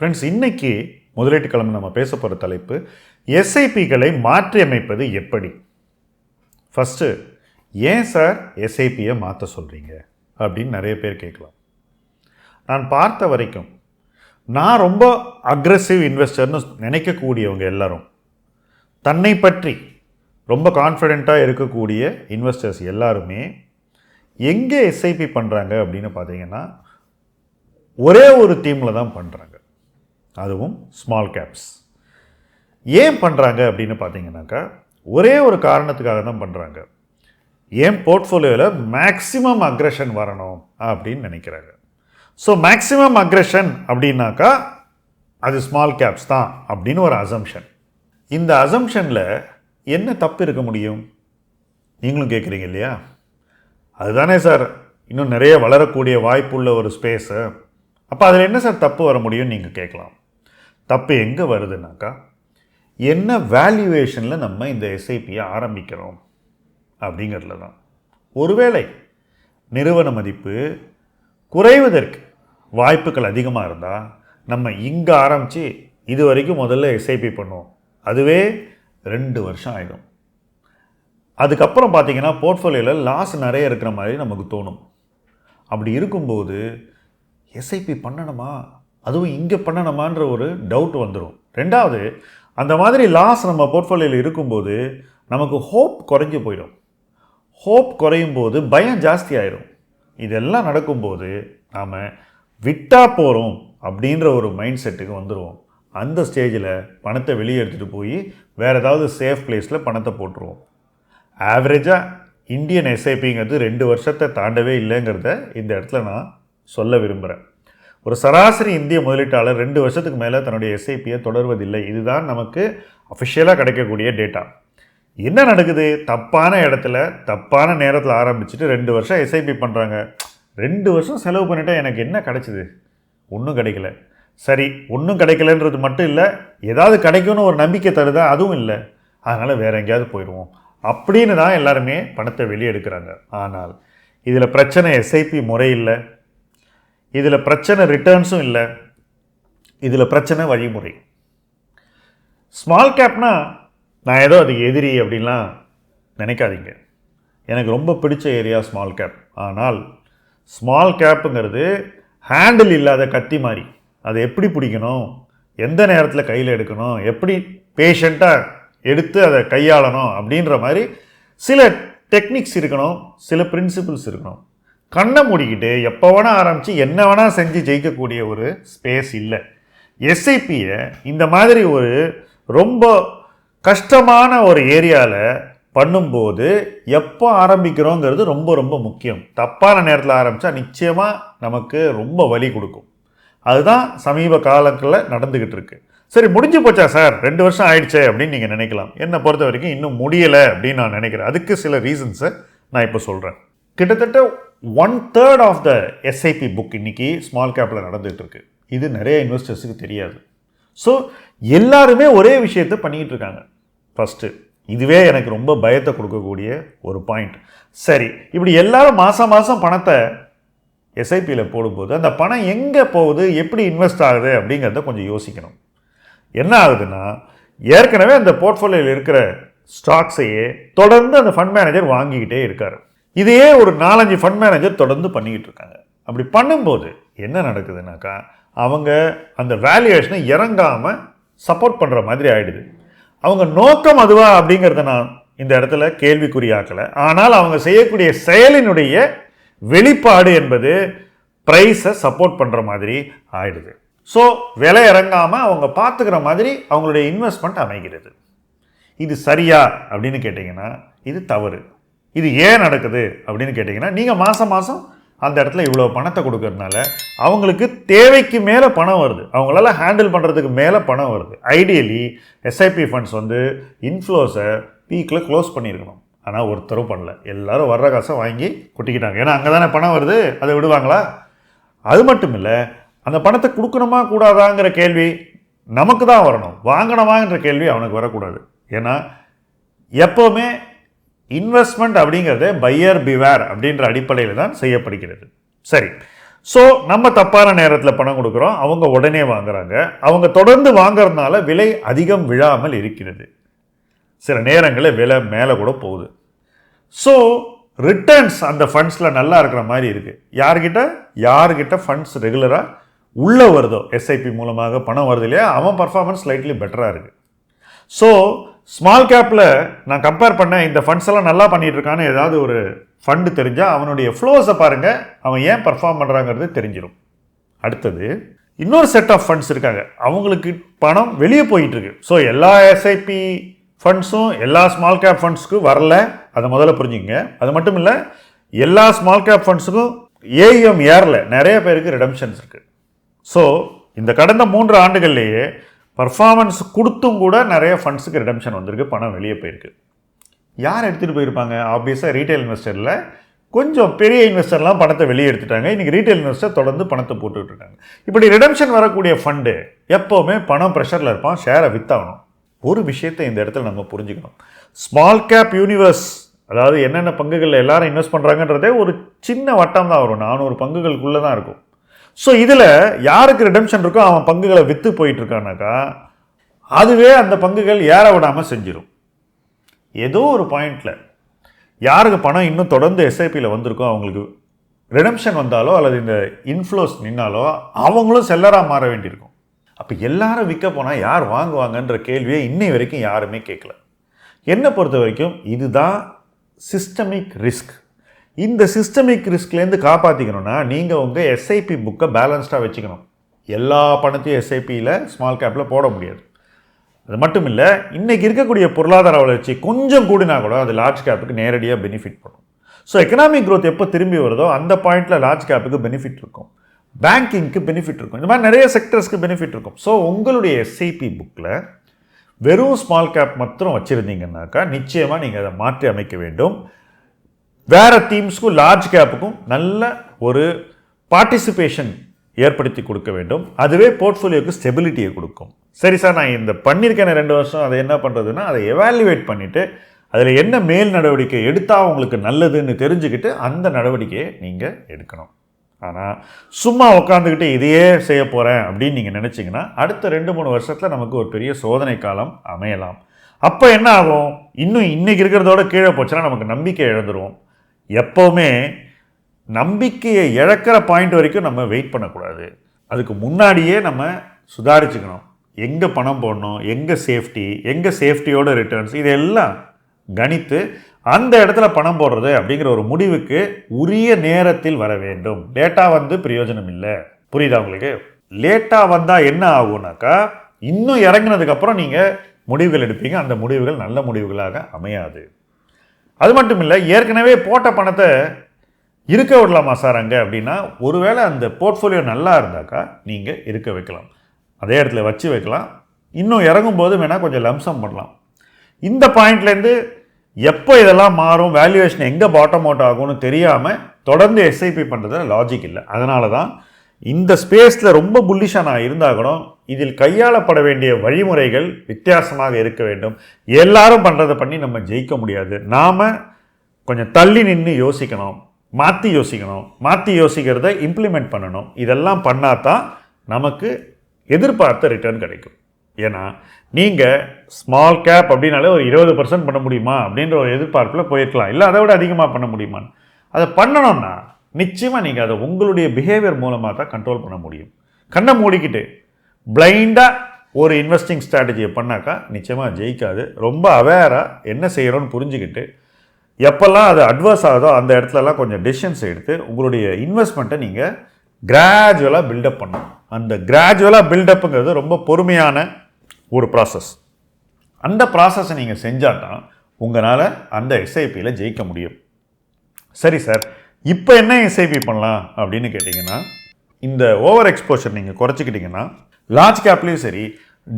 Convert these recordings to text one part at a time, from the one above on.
Friends இன்னைக்கு முதலீட்டு கிழமை நம்ம பேச போகிற தலைப்பு எஸ்ஐபிகளை மாற்றியமைப்பது எப்படி? ஃபஸ்ட்டு ஏன் சார் எஸ்ஐபியை மாற்ற சொல்கிறீங்க அப்படின்னு நிறைய பேர் கேட்கலாம். நான் பார்த்த வரைக்கும் நான் ரொம்ப அக்ரஸிவ் இன்வெஸ்டர்னு நினைக்கக்கூடியவங்க எல்லாரும் தன்னை பற்றி ரொம்ப கான்ஃபிடெண்ட்டாக இருக்கக்கூடிய இன்வெஸ்டர்ஸ் எல்லாருமே எங்கே எஸ்ஐபி பண்ணுறாங்க அப்படின்னு பார்த்தீங்கன்னா ஒரே ஒரு டீமில் தான் பண்ணுறாங்க அதுவும் ஸ்மால் கேப்ஸ் ஏன் பண்ணுறாங்க அப்படின்னு பார்த்தீங்கன்னாக்கா ஒரே ஒரு காரணத்துக்காக தான் பண்ணுறாங்க ஏன் போர்ட்ஃபோலியோவில் மேக்ஸிமம் அக்ரஷன் வரணும் அப்படின்னு நினைக்கிறாங்க. ஸோ மேக்ஸிமம் அக்ரஷன் அப்படின்னாக்கா அது ஸ்மால் கேப்ஸ் தான் அப்படின்னு ஒரு அசம்ஷன் இந்த அசம்ஷனில் என்ன தப்பு இருக்க முடியும்? நீங்களும் கேட்குறீங்க இல்லையா? அதுதானே சார் இன்னும் நிறைய வளரக்கூடிய வாய்ப்புள்ள ஒரு ஸ்பேஸு அப்போ அதில் என்ன சார் தப்பு வர முடியும்னு நீங்கள் கேட்கலாம். தப்பு எங்கே வருதுனாக்கா என்ன வேல்யூவேஷனில் நம்ம இந்த எஸ்ஐபியை ஆரம்பிக்கிறோம் அப்படிங்கிறதுல தான். ஒருவேளை நிறுவன மதிப்பு குறைவதற்கு வாய்ப்புகள் அதிகமாக இருந்தால் நம்ம இங்கே ஆரம்பித்து இது வரைக்கும் முதல்ல எஸ்ஐபி பண்ணுவோம். அதுவே ரெண்டு வருஷம் ஆகிடும் அதுக்கப்புறம் பார்த்தீங்கன்னா போர்ட்ஃபோலியோவில் லாஸ் நிறைய இருக்கிற மாதிரி நமக்கு தோணும். அப்படி இருக்கும்போது எஸ்ஐபி பண்ணணுமா? அதுவும் இங்கே பண்ணணுமான்ற ஒரு டவுட் வந்துடும் ரெண்டாவது அந்த மாதிரி லாஸ் நம்ம போர்ட்ஃபோலியோவில் இருக்கும்போது நமக்கு ஹோப் குறைஞ்சி போயிடும். ஹோப் குறையும் போது பயம் ஜாஸ்தி ஆயிரும். இதெல்லாம் நடக்கும்போது நாம் விட்டா போகிறோம் அப்படின்ற ஒரு மைண்ட் செட்டுக்கு வந்துடுவோம் அந்த ஸ்டேஜில் பணத்தை வெளியே எடுத்துகிட்டு போய் வேறு ஏதாவது சேஃப் பிளேஸில் பணத்தை போட்டுருவோம். ஆவரேஜாக இந்தியன் எஸ்ஐபிங்கிறது ரெண்டு வருஷத்தை தாண்டவே இல்லைங்கிறத இந்த இடத்துல நான் சொல்ல விரும்புகிறேன் ஒரு சராசரி இந்திய முதலீட்டாளர் ரெண்டு வருஷத்துக்கு மேலே தன்னுடைய எஸ்ஐபியை தொடர்வதில்லை. இதுதான் நமக்கு அஃபிஷியலாக கிடைக்கக்கூடிய டேட்டா என்ன நடக்குது? தப்பான இடத்துல தப்பான நேரத்தில் ஆரம்பிச்சுட்டு ரெண்டு வருஷம் எஸ்ஐபி பண்ணுறாங்க ரெண்டு வருஷம் செலவு பண்ணிட்டால் எனக்கு என்ன கிடைச்சிது? ஒன்றும் கிடைக்கல. சரி ஒன்றும் கிடைக்கலன்றது மட்டும் இல்லை ஏதாவது கிடைக்கும்னு ஒரு நம்பிக்கை தருதா? அதுவும் இல்லை. அதனால் வேற எங்கேயாவது போயிடுவோம் அப்படின்னு தான் எல்லாருமே பணத்தை வெளியே எடுக்கிறாங்க. ஆனால் இதில் பிரச்சனை எஸ்ஐபி முறை இல்லை. இதில் பிரச்சனை ரிட்டர்ன்ஸும் இல்லை. இதில் பிரச்சனை வழிமுறை. ஸ்மால் கேப்னா நான் ஏதோ அதுக்கு எதிரி அப்படின்லாம் நினைக்காதீங்க. எனக்கு ரொம்ப பிடிச்ச ஏரியா ஸ்மால் கேப் ஆனால் ஸ்மால் கேப்புங்கிறது ஹேண்டில் இல்லாத கத்தி மாதிரி அதை எப்படி பிடிக்கணும்? எந்த நேரத்தில் கையில் எடுக்கணும்? எப்படி பேஷண்ட்டாக எடுத்து அதை கையாளணும்? அப்படின்ற மாதிரி சில டெக்னிக்ஸ் இருக்கணும் சில பிரின்சிபிள்ஸ் இருக்கணும். கண்ணை மூடிக்கிட்டு எப்போ வேணால் ஆரம்பித்து என்ன வேணால் செஞ்சு ஜெயிக்கக்கூடிய ஒரு ஸ்பேஸ் இல்லை. எஸ்ஐபியை இந்த மாதிரி ஒரு ரொம்ப கஷ்டமான ஒரு ஏரியாவில் பண்ணும்போது எப்போ ஆரம்பிக்கிறோங்கிறது ரொம்ப ரொம்ப முக்கியம். தப்பான நேரத்தில் ஆரம்பித்தா நிச்சயமாக நமக்கு ரொம்ப வலி கொடுக்கும். அதுதான் சமீப காலங்களில் நடந்துக்கிட்டு இருக்கு. சரி முடிஞ்சு போச்சா சார்? ரெண்டு வருஷம் ஆயிடுச்சே அப்படின்னு நீங்கள் நினைக்கலாம். என்னை பொறுத்த வரைக்கும் இன்னும் முடியலை அப்படின்னு நான் நினைக்கிறேன். அதுக்கு சில ரீசன்ஸை நான் இப்போ சொல்கிறேன் கிட்டத்தட்ட one third of the SIP book இன்னைக்கு ஸ்மால் கேப்பில் நடந்துகிட்ருக்கு இது நிறைய இன்வெஸ்டர்ஸுக்கு தெரியாது. ஸோ எல்லாருமே ஒரே விஷயத்தை பண்ணிக்கிட்டு இருக்காங்க. ஃபஸ்ட்டு இதுவே எனக்கு ரொம்ப பயத்தை கொடுக்கக்கூடிய ஒரு பாயிண்ட் சரி இப்படி எல்லாரும் மாதம் மாதம் பணத்தை எஸ்ஐபியில் போடும்போது அந்த பணம் எங்கே போகுது எப்படி இன்வெஸ்ட் ஆகுது அப்படிங்கிறத கொஞ்சம் யோசிக்கணும். என்ன ஆகுதுன்னா ஏற்கனவே அந்த போர்ட்ஃபோலியோவில் இருக்கிற ஸ்டாக்ஸையே தொடர்ந்து அந்த ஃபண்ட் மேனேஜர் வாங்கிக்கிட்டே இருக்கார். இதையே ஒரு நாலஞ்சு ஃபண்ட் மேனேஜர் தொடர்ந்து பண்ணிக்கிட்டு இருக்காங்க. அப்படி பண்ணும்போது என்ன நடக்குதுனாக்கா அவங்க அந்த வேல்யூவேஷனை இறங்காமல் சப்போர்ட் பண்ணுற மாதிரி ஆகிடுது அவங்க நோக்கம் அதுவா அப்படிங்கிறத நான் இந்த இடத்துல கேள்விக்குறியாக்கலை. ஆனால் அவங்க செய்யக்கூடிய செயலினுடைய வெளிப்பாடு என்பது ப்ரைஸை சப்போர்ட் பண்ணுற மாதிரி ஆயிடுது. ஸோ விலை இறங்காமல் அவங்க பார்த்துக்கிற மாதிரி அவங்களுடைய இன்வெஸ்ட்மெண்ட் அமைகிறது. இது சரியா அப்படின்னு கேட்டிங்கன்னா இது தவறு. இது ஏன் நடக்குது அப்படின்னு கேட்டிங்கன்னா நீங்கள் மாதம் மாதம் அந்த இடத்துல இவ்வளோ பணத்தை கொடுக்கறதுனால அவங்களுக்கு தேவைக்கு மேலே பணம் வருது. அவங்களால ஹேண்டில் பண்ணுறதுக்கு மேலே பணம் வருது. ஐடியலி எஸ்ஐபி ஃபண்ட்ஸ் வந்து இன்ஃப்ளோஸை பீக்கில் க்ளோஸ் பண்ணியிருக்கணும். ஆனால் ஒருத்தரும் பண்ணல. எல்லாரும் வர்ற காசை வாங்கி கொட்டிக்கிட்டாங்க. ஏன்னா அங்கே தானே பணம் வருது? அதை விடுவாங்களா? அது மட்டும் இல்லை அந்த பணத்தை கொடுக்கணுமா கூடாதாங்கிற கேள்வி நமக்கு தான் வரணும். வாங்கணுமாங்கிற கேள்வி அவனுக்கு வரக்கூடாது. ஏன்னா எப்போவுமே இன்வெஸ்ட்மெண்ட் அப்படிங்கிறது பையர் பிவேர் அப்படின்ற அடிப்படையில் தான் செய்யப்படுகிறது. சரி. ஸோ நம்ம தப்பான நேரத்தில் பணம் கொடுக்குறோம் அவங்க உடனே வாங்குறாங்க. அவங்க தொடர்ந்து வாங்குறதுனால விலை அதிகம் விழாமல் இருக்கிறது. சில நேரங்களில் விலை மேலே கூட போகுது. ஸோ ரிட்டர்ன்ஸ் அந்த ஃபண்ட்ஸில் நல்லா இருக்கிற மாதிரி இருக்குது யார்கிட்ட? யார்கிட்ட ஃபண்ட்ஸ் ரெகுலராக உள்ளே வருதோ? எஸ்ஐபி மூலமாக பணம் வருது இல்லையா? அவன் பர்ஃபார்மன்ஸ் ஸ்லைட்லி பெட்டராக இருக்குது ஸோ ஸ்மால் கேப்பில் நான் கம்பேர் பண்ணேன் இந்த ஃபண்ட்ஸ் எல்லாம் நல்லா பண்ணிட்டு இருக்கான்னு ஏதாவது ஒரு ஃபண்டு தெரிஞ்சால் அவனுடைய ஃப்ளோஸை பாருங்கள் அவன் ஏன் பர்ஃபார்ம் பண்ணுறாங்கிறது தெரிஞ்சிடும் அடுத்தது இன்னொரு செட் ஆஃப் ஃபண்ட்ஸ் இருக்காங்க. அவங்களுக்கு பணம் வெளியே போயிட்டுருக்கு. ஸோ எல்லா எஸ்ஐபி ஃபண்ட்ஸும் எல்லா ஸ்மால் கேப் ஃபண்ட்ஸுக்கும் வரல. அதை முதல்ல புரிஞ்சுங்க அது மட்டும் இல்லை எல்லா ஸ்மால் கேப் ஃபண்ட்ஸுக்கும் ஏஇஎம் ஏறல. நிறைய பேருக்கு ரிடம்ஷன்ஸ் இருக்குது ஸோ இந்த கடந்த மூன்று ஆண்டுகள்லேயே பர்ஃபார்மன்ஸ் கொடுத்தும் கூட நிறைய ஃபண்ட்ஸுக்கு ரிடம்ஷன் வந்திருக்கு பணம் வெளியே போயிருக்கு. யார் எடுத்துகிட்டு போயிருப்பாங்க? ஆப்வியஸாக ரீட்டைல் இன்வெஸ்டரில் கொஞ்சம் பெரிய இன்வெஸ்டர்லாம் பணத்தை வெளியே எடுத்துட்டாங்க. இன்றைக்கி ரீட்டைல் இன்வெஸ்டர் தொடர்ந்து பணத்தை போட்டுக்கிட்டு இருக்காங்க. இப்படி ரிடம்ஷன் வரக்கூடிய ஃபண்டு எப்போவுமே பணம் ப்ரெஷரில் இருப்பான் ஷேரை வித்தாகணும் ஒரு விஷயத்தை இந்த இடத்துல நம்ம புரிஞ்சுக்கணும். ஸ்மால் கேப் யூனிவர்ஸ் அதாவது என்னென்ன பங்குகளில் எல்லாரும் இன்வெஸ்ட் பண்ணுறாங்கன்றதே ஒரு சின்ன வட்டம் தான் வரும். நானூறு பங்குகளுக்குள்ளே தான் இருக்கும். ஸோ இதில் யாருக்கு ரிடம்ஷன் இருக்கோ அவன் பங்குகளை விற்று போயிட்டுருக்கானாக்கா அதுவே அந்த பங்குகள் ஏற விடாமல் செஞ்சிடும் ஏதோ ஒரு பாயிண்டில் யாருக்கு பணம் இன்னும் தொடர்ந்து எஸ்ஐபியில் வந்திருக்கோ அவங்களுக்கு ரிடம்ஷன் வந்தாலோ அல்லது இந்த இன்ஃப்ளோஸ் நின்னாலோ அவங்களும் செல்லராக மாற வேண்டியிருக்கும். அப்போ எல்லாரும் விற்க போனால் யார் வாங்குவாங்கன்ற கேள்வியை இன்னை வரைக்கும் யாருமே கேட்கல. என்னை பொறுத்த வரைக்கும் இதுதான் சிஸ்டமிக் ரிஸ்க் இந்த சிஸ்டமிக் ரிஸ்க்லேருந்து காப்பாற்றிக்கணும்னா நீங்கள் உங்கள் எஸ்ஐபி புக்கை பேலன்ஸ்டாக வச்சுக்கணும். எல்லா பணத்தையும் எஸ்ஐபியில் ஸ்மால் கேப்பில் போட முடியாது. அது மட்டும் இல்லை இன்றைக்கி இருக்கக்கூடிய பொருளாதார வளர்ச்சி கொஞ்சம் கூடினா கூட அது லார்ஜ் கேப்புக்கு நேரடியாக பெனிஃபிட் பண்ணும். ஸோ எக்கனாமிக் க்ரோத் எப்போ திரும்பி வருதோ அந்த பாயிண்ட்டில் லார்ஜ் கேப்புக்கு பெனிஃபிட் இருக்கும். பேங்கிங்க்கு பெனிஃபிட் இருக்கும். இந்த மாதிரி நிறைய செக்டர்ஸ்க்கு பெனிஃபிட் இருக்கும். ஸோ உங்களுடைய எஸ்ஐபி புக்கில் வெறும் ஸ்மால் கேப் மாத்திரம் வச்சுருந்தீங்கன்னாக்கா நிச்சயமாக நீங்கள் அதை மாற்றி அமைக்க வேண்டும். வேறு டீம்ஸ்க்கும் லார்ஜ் கேப்புக்கும் நல்ல ஒரு பார்ட்டிசிபேஷன் ஏற்படுத்தி கொடுக்க வேண்டும். அதுவே போர்ட்ஃபோலியோக்கு ஸ்டெபிலிட்டியை கொடுக்கும். சரி சார் நான் இந்த பண்ணியிருக்கேன் ரெண்டு வருஷம் அதை என்ன பண்ணுறதுன்னா அதை எவாலுவேட் பண்ணிவிட்டு அதில் என்ன மேல் நடவடிக்கை எடுத்தால் உங்களுக்கு நல்லதுன்னு தெரிஞ்சுக்கிட்டு அந்த நடவடிக்கையை நீங்கள் எடுக்கணும். ஆனால் சும்மா உட்காந்துக்கிட்டு இதையே செய்ய போகிறேன் அப்படின்னு நீங்கள் நினச்சிங்கன்னா அடுத்த ரெண்டு மூணு வருஷத்தில் நமக்கு ஒரு பெரிய சோதனை காலம் அமையலாம். அப்போ என்ன ஆகும்? இன்னும் இன்றைக்கி இருக்கிறதோட கீழே போச்சுன்னா நமக்கு நம்பிக்கை இழந்துருவோம் எப்போவுமே நம்பிக்கையை இழக்கிற பாயிண்ட் வரைக்கும் நம்ம வெயிட் பண்ணக்கூடாது. அதுக்கு முன்னாடியே நம்ம சுதாரிச்சுக்கணும். எங்கே பணம் போடணும் எங்கே சேஃப்டி எங்கே சேஃப்டியோட ரிட்டர்ன்ஸ் இதெல்லாம் கணித்து அந்த இடத்துல பணம் போடுறது அப்படிங்கிற ஒரு முடிவுக்கு உரிய நேரத்தில் வர வேண்டும். லேட்டாக வந்து பிரயோஜனம் இல்லை. புரியுதா உங்களுக்கு? லேட்டாக வந்தால் என்ன ஆகும்னாக்கா இன்னும் இறங்கினதுக்கப்புறம் நீங்கள் முடிவுகள் எடுப்பீங்க. அந்த முடிவுகள் நல்ல முடிவுகளாக அமையாது. அது மட்டும் இல்லை ஏற்கனவே போட்ட பணத்தை இருக்க விடலாமா சார் அங்கே அப்படின்னா ஒருவேளை அந்த போர்ட்ஃபோலியோ நல்லா இருந்தாக்கா நீங்கள் இருக்க வைக்கலாம். அதே இடத்துல வச்சு வைக்கலாம். இன்னும் இறங்கும் போது வேணால் கொஞ்சம் லம்சம் பண்ணலாம். இந்த பாயிண்ட்லேருந்து எப்போ இதெல்லாம் மாறும் வேல்யூவேஷன் எங்கே பாட்டம் அவுட் ஆகும்னு தெரியாமல் தொடர்ந்து எஸ்ஐபி பண்ணுறதுல லாஜிக் இல்லை. அதனால தான் இந்த ஸ்பேஸில் ரொம்ப புல்லிஷாக நான் இருந்தால் கூட இதில் கையாளப்பட வேண்டிய வழிமுறைகள் வித்தியாசமாக இருக்க வேண்டும். எல்லாரும் பண்ணுறதை பண்ணி நம்ம ஜெயிக்க முடியாது. நாம் கொஞ்சம் தள்ளி நின்று யோசிக்கணும். மாற்றி யோசிக்கணும். மாற்றி யோசிக்கிறத இம்ப்ளிமெண்ட் பண்ணணும். இதெல்லாம் பண்ணால் தான் நமக்கு எதிர்பார்த்த ரிட்டர்ன் கிடைக்கும். ஏன்னா நீங்கள் ஸ்மால் கேப் அப்படின்னாலே ஒரு இருபது பர்சன்ட் பண்ண முடியுமா அப்படின்ற ஒரு எதிர்பார்ப்பில் போயிருக்கலாம். இல்லை அதை விட அதிகமாக பண்ண முடியுமான்னு. அதை பண்ணணும்னா நிச்சயமாக நீங்கள் அதை உங்களுடைய பிஹேவியர் மூலமாக தான் கண்ட்ரோல் பண்ண முடியும். கண்ணை மூடிக்கிட்டு பிளைண்டாக ஒரு இன்வெஸ்டிங் ஸ்ட்ராட்டஜியை பண்ணாக்கா நிச்சயமாக ஜெயிக்காது. ரொம்ப அவேராக என்ன செய்கிறோன்னு புரிஞ்சுக்கிட்டு எப்போல்லாம் அது அட்வர்ஸ் ஆகுதோ அந்த இடத்துலலாம் கொஞ்சம் டெசிஷன்ஸ் எடுத்து உங்களுடைய இன்வெஸ்ட்மெண்ட்டை நீங்கள் கிராஜுவலாக பில்டப் பண்ணணும். அந்த கிராஜுவலாக பில்டப்புங்கிறது ரொம்ப பொறுமையான ஒரு ப்ராசஸ் அந்த ப்ராசஸை நீங்கள் செஞ்சால் தான் உங்களால் அந்த எஸ்ஐபியில் ஜெயிக்க முடியும். சரி சார் இப்போ என்ன எஸ்ஐபி பண்ணலாம் அப்படின்னு கேட்டிங்கன்னா இந்த ஓவர் எக்ஸ்போஷர் நீங்கள் குறைச்சிக்கிட்டிங்கன்னா லார்ஜ் கேப்லேயும் சரி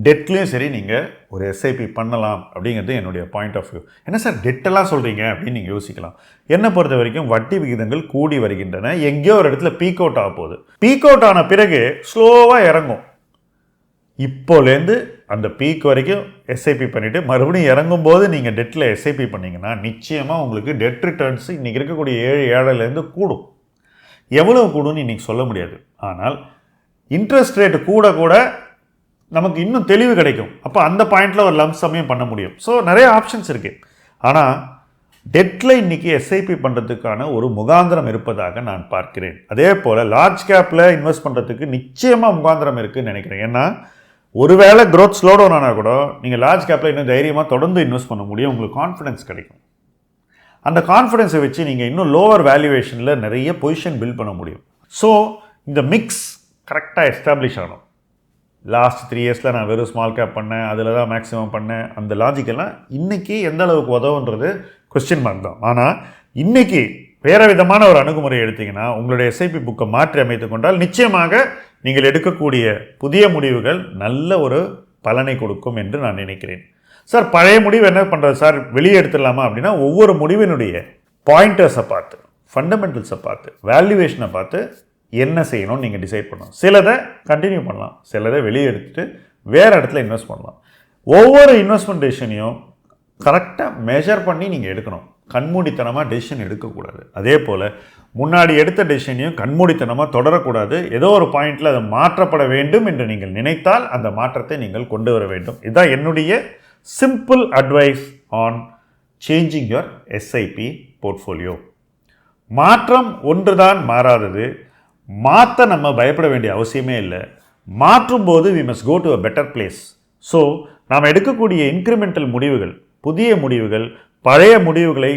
டெட்லேயும் சரி நீங்கள் ஒரு எஸ்ஐபி பண்ணலாம் அப்படிங்கிறது என்னுடைய பாயிண்ட் ஆஃப் வியூ என்ன சார் டெட்டெல்லாம் சொல்கிறீங்க அப்படின்னு நீங்கள் யோசிக்கலாம். என்னை பொறுத்த வரைக்கும் வட்டி விகிதங்கள் கூடி வருகின்றன. எங்கேயோ ஒரு இடத்துல பீக் அவுட் ஆக போகுது. பீக் அவுட் ஆன பிறகு ஸ்லோவாக இறங்கும். இப்போலேருந்து அந்த பீக் வரைக்கும் எஸ்ஐபி பண்ணிவிட்டு மறுபடியும் இறங்கும்போது நீங்கள் டெட்டில் எஸ்ஐபி பண்ணிங்கன்னா நிச்சயமாக உங்களுக்கு டெட் ரிட்டர்ன்ஸ் இன்றைக்கி இருக்கக்கூடிய ஏழு ஏழையிலேருந்து கூடும். எவ்வளோ கூடும்னு இன்றைக்கி சொல்ல முடியாது. ஆனால் இன்ட்ரெஸ்ட் ரேட் கூட கூட நமக்கு இன்னும் தெளிவு கிடைக்கும். அப்போ அந்த பாயிண்டில் ஒரு லம்ப் சமயம் பண்ண முடியும். ஸோ நிறைய ஆப்ஷன்ஸ் இருக்குது ஆனால் டெட்டில் இன்னைக்கு எஸ்ஐபி பண்ணுறதுக்கான ஒரு முகாந்திரம் இருப்பதாக நான் பார்க்கிறேன். அதே போல் லார்ஜ் கேப்பில் இன்வெஸ்ட் பண்ணுறதுக்கு நிச்சயமாக முகாந்திரம் இருக்குதுன்னு நினைக்கிறேன். ஏன்னா ஒருவேளை க்ரோத் ஸ்லோ டவுன் ஆனால் கூட நீங்கள் லார்ஜ் கேப்பில் இன்னும் தைரியமாக தொடர்ந்து இன்வெஸ்ட் பண்ண முடியும். உங்களுக்கு கான்ஃபிடன்ஸ் கிடைக்கும். அந்த கான்ஃபிடென்ஸை வச்சு நீங்கள் இன்னும் லோவர் வேல்யூவேஷனில் நிறைய பொசிஷன் பில்ட் பண்ண முடியும். ஸோ இந்த மிக்ஸ் கரெக்டாக எஸ்டாப்ளிஷ் ஆகணும். லாஸ்ட் த்ரீ இயர்ஸில் நான் வெறும் ஸ்மால் கேப் பண்ணேன் அதில் தான் மேக்ஸிமம் பண்ணேன். அந்த லாஜிக்கெல்லாம் இன்றைக்கி எந்த அளவுக்கு உதவுன்றது கொஸ்டின் மார்க் தான். ஆனால் இன்றைக்கி வேறு விதமான ஒரு அணுகுமுறை எடுத்திங்கன்னா உங்களுடைய எஸ்ஐபி புக்கை மாற்றி அமைத்து கொண்டால் நிச்சயமாக நீங்கள் எடுக்கக்கூடிய புதிய முடிவுகள் நல்ல ஒரு பலனை கொடுக்கும் என்று நான் நினைக்கிறேன். சார் பழைய முடிவு என்ன பண்ணுறது சார் வெளியே எடுத்துடலாமா அப்படின்னா ஒவ்வொரு முடிவினுடைய பாயிண்டர்ஸை பார்த்து ஃபண்டமெண்டல்ஸை பார்த்து வேல்யூவேஷனை பார்த்து என்ன செய்யணும்னு நீங்கள் டிசைட் பண்ணணும். சிலதை கண்டினியூ பண்ணலாம். சிலதை வெளியே எடுத்துகிட்டு வேறு இடத்துல இன்வெஸ்ட் பண்ணலாம். ஒவ்வொரு இன்வெஸ்ட்மெண்ட் டெசிஷனையும் கரெக்டாக மெஷர் பண்ணி நீங்கள் எடுக்கணும். கண்மூடித்தனமாக டெசிஷன் எடுக்கக்கூடாது. அதே போல் முன்னாடி எடுத்த டெசிஷனையும் கண்மூடித்தனமாக தொடரக்கூடாது. ஏதோ ஒரு பாயிண்டில் அது மாற்றப்பட வேண்டும் என்று நீங்கள் நினைத்தால் அந்த மாற்றத்தை நீங்கள் கொண்டு வர வேண்டும். இதுதான் என்னுடைய simple advice on changing your SIP portfolio மாற்றம் ஒன்றுதான் மாறாதது. மாற்ற நம்ம பயப்பட வேண்டிய அவசியமே இல்லை. மாற்றும் போது we must go to a better place so நாம் எடுக்கக்கூடிய இன்க்ரிமெண்டல் முடிவுகள் புதிய முடிவுகள் பழைய முடிவுகளை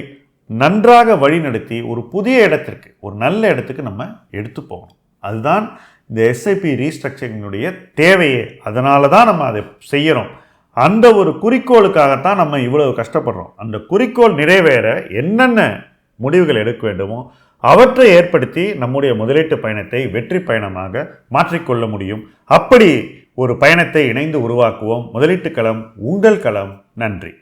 நன்றாக வழிநடத்தி ஒரு புதிய இடத்திற்கு ஒரு நல்ல இடத்துக்கு நம்ம எடுத்து போகணும். அதுதான் இந்த எஸ்ஐபி ரீஸ்ட்ரக்சரிங்கினுடைய தேவையே. அதனால தான் நம்ம அதை செய்கிறோம் அந்த ஒரு குறிக்கோளுக்காகத்தான் நம்ம இவ்வளவு கஷ்டப்படுறோம். அந்த குறிக்கோள் நிறைவேற என்னென்ன முடிவுகள் எடுக்க வேண்டுமோ அவற்றை ஏற்படுத்தி நம்முடைய முதலீட்டு பயணத்தை வெற்றி பயணமாக மாற்றிக்கொள்ள முடியும். அப்படி ஒரு பயணத்தை இணைந்து உருவாக்குவோம். முதலீட்டு களம் உங்கள் களம். நன்றி.